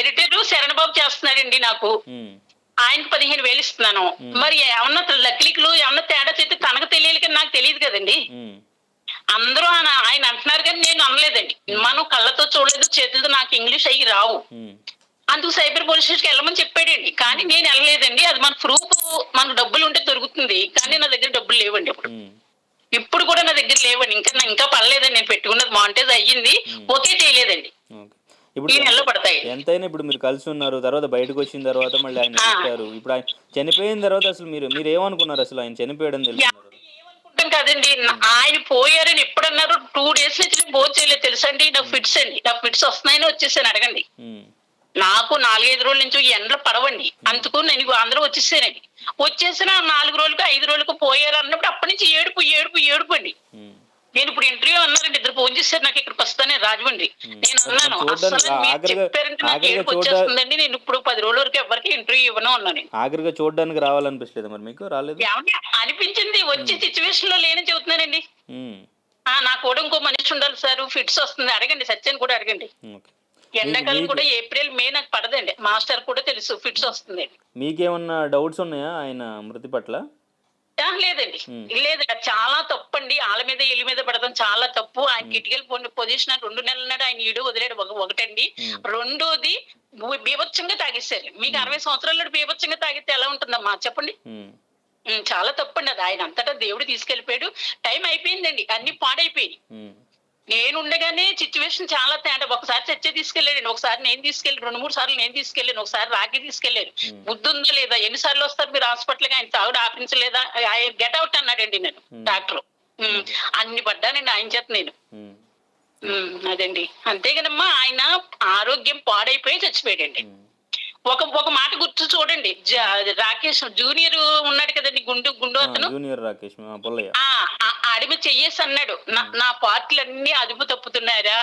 ఎడిటర్ శరణ్ బాబు చేస్తున్నాడండి నాకు. ఉమ్, ఆయనకి పదిహేను వేలు ఇస్తున్నాను. మరి ఏమన్నా లక్లికులు ఏమన్నా తేడా చేస్తే తనకు తెలియాలి కానీ నాకు తెలియదు కదండి. ఉమ్, అందరూ ఆయన ఆయన అంటున్నారు కానీ నేను అనలేదండి. మనం కళ్ళతో చూడలేదు చేతులతో నాకు ఇంగ్లీష్ అయ్యి రావు. అందుకు సైబర్ పోలీస్ స్టేషన్కి వెళ్ళమని చెప్పాడండి. కానీ నేను వెళ్ళలేదండి. అది మన ప్రూఫ్ మనకు డబ్బులు ఉంటే దొరుకుతుంది. కానీ నా దగ్గర డబ్బులు లేవండి ఇప్పుడు ఇప్పుడు కూడా నా దగ్గర లేవండి. ఇంకా ఇంకా పర్లేదండి. నేను పెట్టుకున్నది మాంటేజ్ అయ్యింది. ఓకే చేయలేదండి. ఇప్పుడు ఎంతైనా ఇప్పుడు మీరు కలిసి ఉన్నారు తర్వాత బయటకు వచ్చిన తర్వాత మళ్ళీ ఆయన. చెప్పారు. ఇప్పుడు ఆయన చనిపోయిన తర్వాత అసలు మీరు మీరు ఏమనుకున్నారు అసలు ఆయన తెలుసుకున్నారు ఏమనుకుంటాం కదండి. ఆయన పోయారని ఎప్పుడన్నారు? టూ డేస్ నుంచి నేను భోజనం చేయలేదు. తెలుసా అండి? నాకు ఫిట్స్ అండి. నాకు ఫిట్స్ వస్తున్నాయని వచ్చేసాను. అడగండి. నాకు నాలుగైదు రోజుల నుంచి ఈ ఎండలు పడవండి. అందుకు నేను అందరూ వచ్చేసానండి వచ్చేసిన నాలుగు రోజులకు ఐదు రోజులకు పోయారు అన్నప్పుడు అప్పటి నుంచి ఏడుపు ఏడుపు ఏడుపు అండి. నేను ఇప్పుడు ఇంటర్వ్యూ అన్నారండి ఇద్దరు ఫోన్ చేశారు నాకు ఇక్కడికి వస్తానే రాజమండ్రి. నేను అన్నాను చెప్పారంటే నాకు ఏడుపు వచ్చేస్తుందండి. నేను ఇప్పుడు పది రోజుల వరకు ఎవరికి ఇంటర్వ్యూ ఇవ్వను అన్నాను ఆఖరిగా చూడడానికి రావాలనిపించలేదు మరి మీకు? రాలేదు? అనిపించింది. వచ్చే సిచ్యువేషన్లో లేని చెబుతున్నానండి. నా కూడా ఇంకో మనిషి ఉండాలి సార్. ఫిట్స్ వస్తుంది. అడగండి సత్యాన్ని కూడా అడగండి. ఎండాకాలం కూడా ఏప్రిల్ మే నాకు పడదండి. మాస్టర్ కూడా తెలుసు ఫిట్స్ వస్తుంది మీకేమన్నా డౌట్స్ ఉన్నాయా ఆయన మృతి పట్ల? లేదండి. లేదు చాలా తప్పు అండి వాళ్ళ మీద ఇల్లు మీద పడడం చాలా తప్పు. ఆయన కిటికీలు పొజిషన్ రెండు నెలల నాడు ఆయన ఈడు వదిలేడు. ఒక ఒకటండి. రెండోది బీభత్సంగా తాగేశారు. మీకు అరవై సంవత్సరాల బీభత్సంగా తాగితే ఎలా ఉంటుందమ్మా? చెప్పండి. చాలా తప్పండి అది. ఆయన అంతటా దేవుడు తీసుకెళ్ళిపోయాడు టైం అయిపోయిందండి. అన్ని పాడైపోయి ఉమ్, నేను ఉండగానే సిచ్యువేషన్ చాలా తేడా ఒకసారి చర్చ తీసుకెళ్ళాడు ఒకసారి నేను తీసుకెళ్ళి రెండు మూడు సార్లు నేను తీసుకెళ్ళాను. ఒకసారి రాకి తీసుకెళ్ళాను. బుద్ధి ఉందా లేదా? ఎన్నిసార్లు వస్తారు మీరు హాస్పిటల్కి? ఆయన తాగుడు ఆపించలేదా? ఆయన గెట్ అవుట్ అన్నాడండి నేను డాక్టర్. అన్ని పడ్డానండి ఆయన చేత నేను. అదండి. అంతే కదమ్మా ఆయన ఆరోగ్యం పాడైపోయి చచ్చిపోయాడండి. ఒక ఒక మాట గుర్తు చూడండి. రాకేష్ జూనియర్ ఉన్నాడు కదండి గుండు గుండు అతను. జూనియర్ రాకేష్ అడిమి చెయ్యేసి అన్నాడు. నా పార్టీలన్నీ అదుపు తప్పుతున్నారా?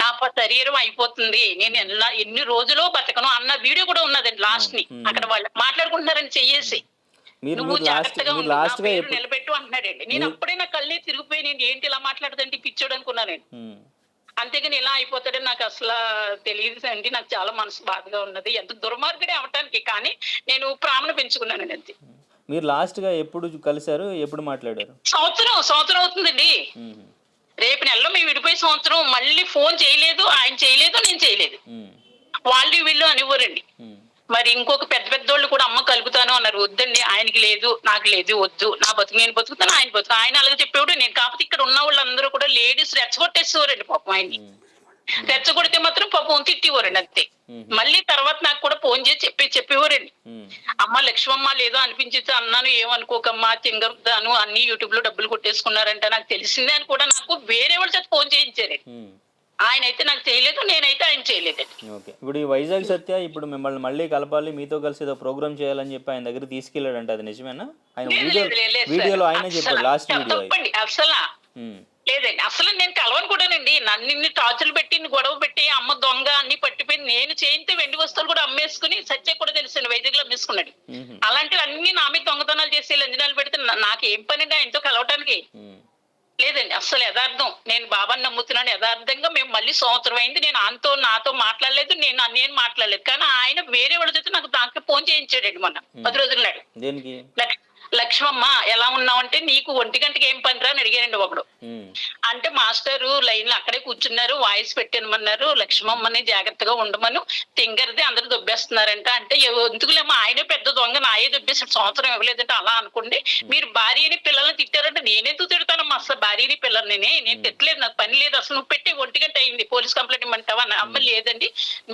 నా శరీరం అయిపోతుంది. నేను ఎన్న ఎన్ని రోజులు బతకను అన్న వీడియో కూడా ఉన్నదండి లాస్ట్ని. అక్కడ వాళ్ళు మాట్లాడుకుంటున్నారని చెయ్యేసి నువ్వు జాగ్రత్తగా నిలబెట్టు అంటున్నాడండి. నేను అప్పుడే నా కళ్ళే తిరిగిపోయి నేను ఏంటి ఇలా మాట్లాడుతుంటే పిచ్చోడు అనుకున్నాను నేను ఉమ్, అంతేగాని ఇలా అయిపోతాడని నాకు అసలు తెలియదు అండి. నాకు చాలా మనసు బాధగా ఉన్నది. ఎంత దుర్మార్గుడే అవటానికి కానీ నేను ప్రాణం పెంచుకున్నాను అంతే. మీరు లాస్ట్గా ఎప్పుడు కలిశారు? ఎప్పుడు మాట్లాడారు? సంవత్సరం సంవత్సరం అవుతుందండి. రేపు నెలలో మేము విడిపోయి సంవత్సరం. మళ్ళీ ఫోన్ చేయలేదు ఆయన చేయలేదు నేను చేయలేదు. వాళ్ళు వీళ్ళు అనివ్వరండి మరి ఇంకొక పెద్ద పెద్దోళ్ళు కూడా అమ్మ కలుపుతాను అన్నారు. వద్దండి ఆయనకి లేదు నాకు లేదు వద్దు. నా బతుకు నేను బతుకుతాను ఆయన బతుకు. ఆయన అలాగే చెప్పేవాడు. నేను కాకపోతే ఇక్కడ ఉన్న వాళ్ళందరూ కూడా లేడీస్ రెచ్చగొట్టేసేవారండి పాపం ఆయన్ని. రెచ్చగొడితే మాత్రం పాపం తిట్టేవారండి అంతే. మళ్ళీ తర్వాత నాకు కూడా ఫోన్ చేసి చెప్పి చెప్పేవారండి. అమ్మ లక్ష్మమ్మ లేదో అనిపించింది అన్నాను ఏమనుకోకమ్మా తింగరుతాను అన్ని యూట్యూబ్లో డబ్బులు కొట్టేసుకున్నారంట నాకు తెలిసిందే అని కూడా నాకు వేరే వాళ్ళ చేత ఫోన్ చేయించారండి. ఆయన అయితే నాకు చేయలేదు నేనైతే ఆయన చేయలేదండి. ఓకే. ఇప్పుడు ఈ వైజాగ్ సత్య ఇప్పుడు మిమ్మల్ని మళ్ళీ కలపాలి మీతో కలిసి ఏదో ప్రోగ్రామ్ చేయాలని చెప్పి ఆయన దగ్గర తీసుకెళ్ళాడంట అది నిజమేనా? ఆయన వీడియో వీడియోలో. ఆయనే చెప్పాడు లాస్ట్ వీడియో తప్పండి అసలు లేదండి అసలు నేను కలవను కూడానండి. నన్ను ఇన్ని టార్చులు పెట్టి గొడవ పెట్టి అమ్మ దొంగ అన్ని పట్టిపోయి నేను చేయితే వెండి వస్తువులు కూడా అమ్మేసుకుని సత్య కూడా తెలుసండి వైద్యులు అమ్మేసుకున్నాడు. మ్మ్. అలాంటివి అన్ని నా మీద దొంగతనాలు చేసి లంజనాలు పెడితే నాకు ఏం పని ఆయనతో కలవటానికి? లేదండి అసలు యథార్థం. నేను బాబాని నమ్ముతున్నాను యథార్థంగా మేము మళ్ళీ సంవత్సరం అయింది. నేను ఆయనతో నాతో మాట్లాడలేదు నేను నేను మాట్లాడలేదు. కానీ ఆయన వేరే వాళ్ళ చేత నాకు దానికి ఫోన్ చేయించాడండి మొన్న. పది రోజులు నాడు. లక్ష్మమ్మ ఎలా ఉన్నావు అంటే నీకు ఒంటి గంటకి ఏం పనిరా అని అడిగారండి ఒకడు. అంటే మాస్టరు లైన్లో అక్కడే కూర్చున్నారు వాయిస్ పెట్టనమన్నారు లక్ష్మమ్మని జాగ్రత్తగా ఉండమను తింగరిది అందరూ దొబ్బేస్తున్నారంట. అంటే ఎందుకులేమో ఆయనే పెద్ద దొంగ నాయే దొబ్బేసాడు సంవత్సరం ఇవ్వలేదంటే అలా అనుకోండి. మీరు భార్యని పిల్లల్ని తిట్టారంటే నేనెందుకు తిడతానమ్మా? అసలు భార్యని పిల్లల్ని నేను తిట్టలేదు నాకు పని లేదు అసలు నువ్వు పెట్టి ఒంటి గంట అయింది పోలీస్ కంప్లైంట్ ఇమ్మంటావా? అన్న అమ్మ లేదండి.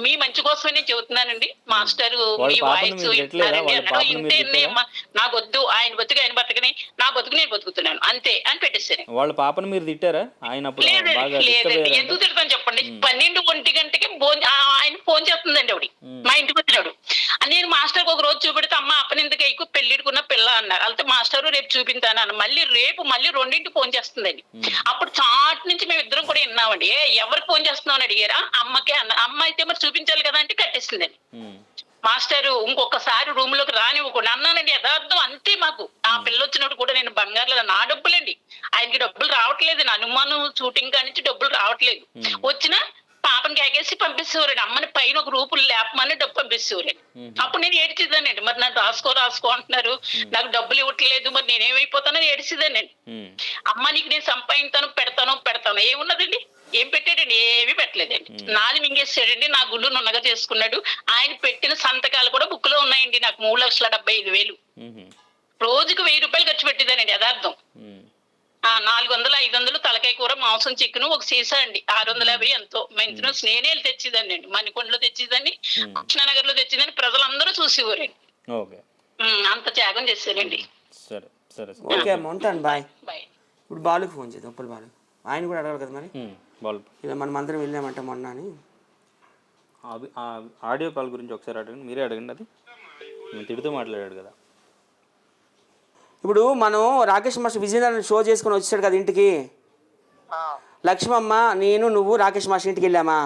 మీ మంచి కోసమే నేను చెబుతున్నానండి. మాస్టరు మీ వాయిస్ మీరు తిట్టలేదా? వింటున్నారండి వాళ్ళ అన్నాడు. పాపని మీరు ఇంతే తిట్టారా? అమ్మా, నాకు వద్దు ఆయన బతుకు ఆయన బతకని నా బతుకు నేను బతుకుతున్నాను. అంతే అని పెట్టేశాను వాళ్ళ పాపను మీరు తిట్టారా? ఆయన లేదండి ఎందుకు తిడతాను చెప్పండి. పన్నెండు ఒంటి గంటకి ఆయన ఫోన్ చేస్తుందండి ఆవిడ. మా ఇంటికి వచ్చినాడు. నేను మాస్టర్ ఒక రోజు చూపెడితే అమ్మ అప్పనిందుకు ఎక్కువ పెళ్ళిడుకున్న పిల్ల అన్నారు. అయితే మాస్టర్ రేపు చూపించాను మళ్ళీ రేపు మళ్ళీ రెండింటి ఫోన్ చేస్తుందండి. అప్పుడు చాట్ నుంచి మేము ఇద్దరం కూడా విన్నామండి. ఏ ఎవరికి ఫోన్ చేస్తున్నావు? అని అడిగారా. అమ్మకే అన్న అమ్మ అయితే మరి చూపించాలి కదా అంటే కట్టేసిందండి. ఉమ్, మాస్టర్ ఇంకొకసారి రూమ్లోకి రానివ్వకుండా అన్నానండి యథార్థం అంతే మాకు. ఆ పిల్ల వచ్చినప్పుడు కూడా నేను బంగారులో నా డబ్బులండి. ఆయనకి డబ్బులు రావట్లేదు. నా అనుమానం షూటింగ్ కాడి నుంచి డబ్బులు రావట్లేదు. వచ్చినా పాపని కేకేసి పంపిస్తేవారండి అమ్మని పైన ఒక రూపులు లేపమని డబ్బు పంపిస్తేవారండి అప్పుడు నేను ఏడ్చిదానండి మరి నన్ను రాసుకో రాసుకో అంటున్నారు. నాకు డబ్బులు ఇవ్వట్లేదు. మరి నేనేమైపోతానని ఏడ్చిదానండి. అమ్మ నీకు నేను సంపాదించాను పెడతాను పెడతాను. ఏమున్నదండి? ఏం పెట్టాడండి ఏమీ పెట్టలేదండి. నాది మింగేసాడండి నా గుళ్ళు నున్నగా చేసుకున్నాడు. ఆయన పెట్టిన సంతకాలు కూడా బుక్లో ఉన్నాయండి నాకు మూడు లక్షల డెబ్బై ఐదు వేలు. రోజుకు వెయ్యి రూపాయలు ఖర్చు పెట్టేదానండి యథార్థం. ఆ నాలుగు వందలు ఐదు వందలు తలకాయ కూర మాంసం చికెన్ ఒక సీసా అండి. ఆరు వందల యాభై ఎంతో. మెంతును నేనే తెచ్చేదాన్ని అండి. మణికొండలో తెచ్చేదాన్ని కృష్ణానగర్లో తెచ్చేదాన్ని ప్రజలందరూ చూసేవారండి. ఓకే. ఉమ్, అంత త్యాగం చేశారండి. సరే సరే సరే. ఓకే అమ్మ ఉంటాను బాయ్. బాయ్. ఇప్పుడు బాలుకి ఫోన్ చేద్దాం ఉప్పల్ బాలు. ఆయన కూడా అడగాలి కదా మరి. వాళ్ళు ఇలా మనం అందరం వెళ్ళామంట మొన్న అని. ఆడియో కాల్ గురించి ఒకసారి అడగండి. మీరే అడగండి అది. తిడుతూ మాట్లాడాడు కదా. ఇప్పుడు మనం రాకేష్ మాస్టర్ విజయనగరం షో చేసుకుని వచ్చాడు కదా ఇంటికి. లక్ష్మమ్మ నేను నువ్వు రాకేష్ మాస్టర్ ఇంటికి వెళ్ళామా?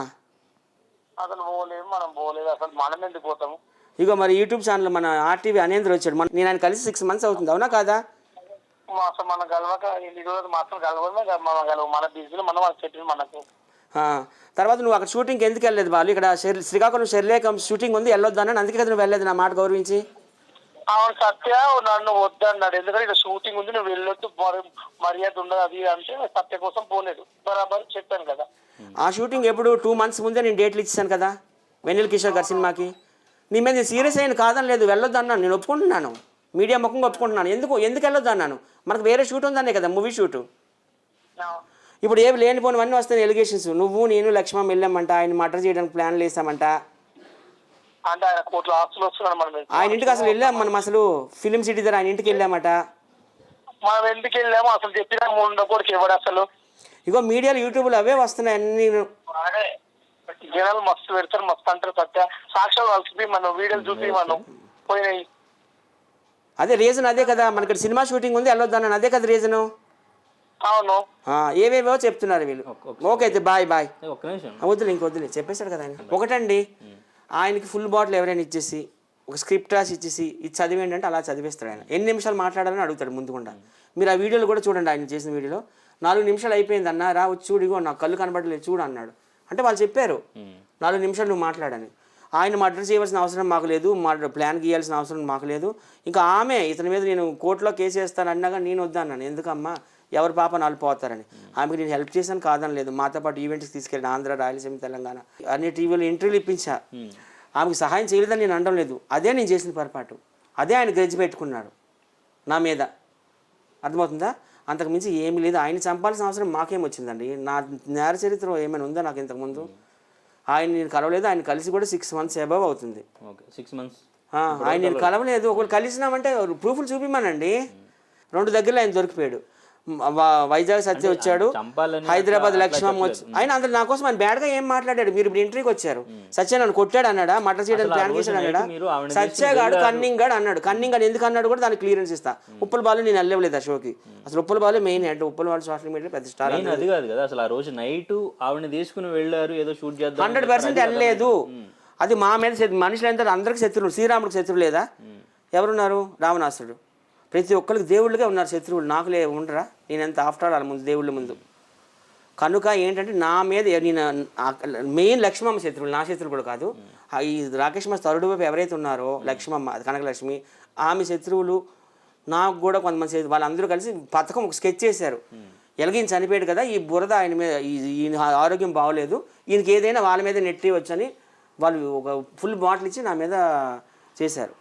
అసలు పోలేదు మనం పోలేదు. అసలు మనం ఎందుకు పోతాము? ఇగో మరి యూట్యూబ్ ఛానల్ మన ఆర్టీవీ అనేంద్ర వచ్చాడు. మన నేను ఆయన కలిసి సిక్స్ మంత్స్ అవుతుంది. అవునా కాదా? అసలు మనం కలవక ఇన్ని రోజులు మాత్రం కలవడమే కదా మనం మన బిజీలో మనం అది మనకు. తర్వాత నువ్వు అక్కడ షూటింగ్కి ఎందుకు వెళ్ళలేదు బాలు? ఇక్కడ శర్- శ్రీకాకుళం శరీరేఖం షూటింగ్ ఉంది వెళ్ళొద్దానని అందుకే కదా నువ్వు వెళ్ళలేదు నా మాట గౌరవించి. అవును సత్య నన్ను వద్దన్నాడు. ఎందుకంటే ఇక్కడ షూటింగ్ ఉంది నువ్వు వెళ్ళొద్దు మరి మర్యాద ఉండదు అది అంటే సత్య కోసం పోలేదు. బరాబర్ చెప్పాను కదా. ఆ షూటింగ్ ఎప్పుడు? టూ మంత్స్ ముందే నేను డేట్లు ఇచ్చాను కదా వెన్నెల కిషోర్ గారి సినిమాకి. నీ మీద సీరియస్ అయిన కాదని లేదు వెళ్ళొద్దు అన్నాను నేను ఒప్పుకుంటున్నాను. మీడియా ముఖంగా ఒప్పుకుంటున్నాను ఎందుకు? ఎందుకు వెళ్ళొద్దు అన్నాను. మనకు వేరే షూట్ ఉందనే కదా మూవీ షూటు. ఇప్పుడు ఏవి లేనిపోనివన్నీ వస్తాయి ఎలిగేషన్స్ నువ్వు నేను లక్ష్మణ్ వెళ్ళామంట ఆయన మర్డర్ చేయడానికి ప్లాన్లు వేసామంట ఆయన ఇంటికి అసలు వెళ్ళాం మనం అసలు. ఫిలిం సిటీ దగ్గర ఆయన ఇంటికి వెళ్ళామట. మనం ఎందుకు వెళ్ళాము? అసలు చెప్పిన ఉండకూడదు ఎవడు అసలు? ఇగో మీడియాలో యూట్యూబ్లో అవే వస్తున్నాయి అన్ని. జనాలు మస్తు పెడతారు మస్తు అంటారు సత్య. సాక్ష్యాలు కలిసి మనం వీడియోలు చూపి మనం పోయినాయి. అదే రీజన్ అదే కదా మనకి ఇక్కడ సినిమా షూటింగ్ ఉంది వెళ్ళొద్దు అన్నాను. అదే కదా రీజను అవును. ఏవేవో చెప్తున్నారు వీళ్ళు. ఓకే అయితే బాయ్ బాయ్ వద్దులే ఇంక వద్దులే. చెప్పేశాడు కదా ఆయన. ఒకటండి ఆయనకి ఫుల్ బాటిల్ ఎవరైనా ఇచ్చేసి ఒక స్క్రిప్ట్ రాసి ఇచ్చేసి ఇది చదివేండి అంటే అలా చదివేస్తాడు ఆయన. ఎన్ని నిమిషాలు మాట్లాడాలని అడుగుతాడు ముందుకుండా మీరు ఆ వీడియోలు కూడా చూడండి ఆయన చేసిన వీడియోలో. నాలుగు నిమిషాలు అయిపోయింది అన్న రా వచ్చి చూడు ఇగో నాకు కళ్ళు కనబడలేదు చూడు అన్నాడు. అంటే వాళ్ళు చెప్పారు. నాలుగు నిమిషాలు నువ్వు మాట్లాడని. ఆయన మర్డర్ చేయవలసిన అవసరం మాకు లేదు మర్డర్ ప్లాన్ గీయాల్సిన అవసరం మాకు లేదు. ఇంకా ఆమె ఇతని మీద నేను కోర్టులో కేసు వేస్తాను అన్నాగా నేను వద్దన్నాను ఎందుకమ్మా? ఎవరి పాప నాలుగు పోతారని. ఆమెకి నేను హెల్ప్ చేశాను కాదని లేదు. మాతో పాటు ఈవెంట్స్కి తీసుకెళ్ళిన ఆంధ్ర రాయలసీమ తెలంగాణ. అన్ని టీవీలో ఇంటర్వ్యూలు ఇప్పించా. ఆమెకి సహాయం చేయలేదని నేను అనడం లేదు. అదే నేను చేసిన పొరపాటు. అదే ఆయన గ్రజ్జి పెట్టుకున్నాడు నా మీద. అర్థమవుతుందా? అంతకు మించి ఏమీ లేదు. ఆయన చంపాల్సిన అవసరం మాకేం వచ్చిందండి? నా నేర చరిత్ర ఏమైనా ఉందా నాకు ఇంతకుముందు ఆయన నేను కలవలేదు ఆయన కలిసి కూడా సిక్స్ మంత్స్ అబవ్ అవుతుంది. ఓకే సిక్స్ మంత్స్ ఆయన నేను కలవలేదు. ఒకరు కలిసినామంటే ప్రూఫ్లు చూపిమానండి రెండు దగ్గరలో ఆయన దొరికిపోయాడు. వైజాగ్ సత్య వచ్చాడు. హైదరాబాద్ అట్లా వచ్చి ఆయన అందరు నా కోసం ఆయన బ్యాడ్గా ఏం మాట్లాడాడు? మీరు ఇప్పుడు ఇంటర్వ్యూకి వచ్చారు. సత్య నన్ను కొట్టాడు అన్నాడా? మటర్ అసలు ఆ ప్లాన్ చేశాడు అన్నాడా? సత్య గాడు. కన్నింగ్ గాడు అన్నాడు. కన్నింగ్ గాడు ఎందుకు అన్నాడు కూడా దానికి క్లియరెన్స్ ఇస్తా. ఉప్పల బాలు నేను వెళ్ళలేదు ఆ షోకి అసలు ఉప్పల బాలు మెయిన్ అంటే ఉప్పల బాలు సోషల్ మీడియా పెద్ద స్టార్ అది కాదు కదా. అసలు ఆ రోజు నైట్ ఆవిడని తీసుకుని వెళ్ళారు ఏదో షూట్ చేద్దాం హండ్రెడ్ పర్సెంట్ వెళ్ళలేదు. అది మా మీద మనుషులు అందరికి శత్రువులు శ్రీరాముడికి శత్రువు లేదా? ఎవరున్నారు? రావణాసుడు ప్రతి ఒక్కరికి దేవుళ్ళుగా ఉన్నారు శత్రువులు. నాకులే ఉండరా? నేను ఆఫ్టర్ ఆల్ వాళ్ళ ముందు దేవుళ్ళ ముందు? కనుక ఏంటంటే నా మీద నేను మెయిన్ లక్ష్మమ్మ శత్రువులు నా శత్రువులు కూడా కాదు. ఈ రాకేష్మ తరుడు వైపు ఎవరైతే ఉన్నారో లక్ష్మమ్మ కనకలక్ష్మి ఆమె శత్రువులు నాకు కూడా కొంతమంది వాళ్ళందరూ కలిసి పథకం ఒక స్కెచ్ చేశారు. ఎలగిన చనిపోయాడు కదా ఈ బురద ఆయన మీద ఈయన ఆరోగ్యం బాగోలేదు. ఈయనకి ఏదైనా వాళ్ళ మీద నెట్టి వచ్చని వాళ్ళు ఒక ఫుల్ బాటిల్ ఇచ్చి నా మీద చేశారు.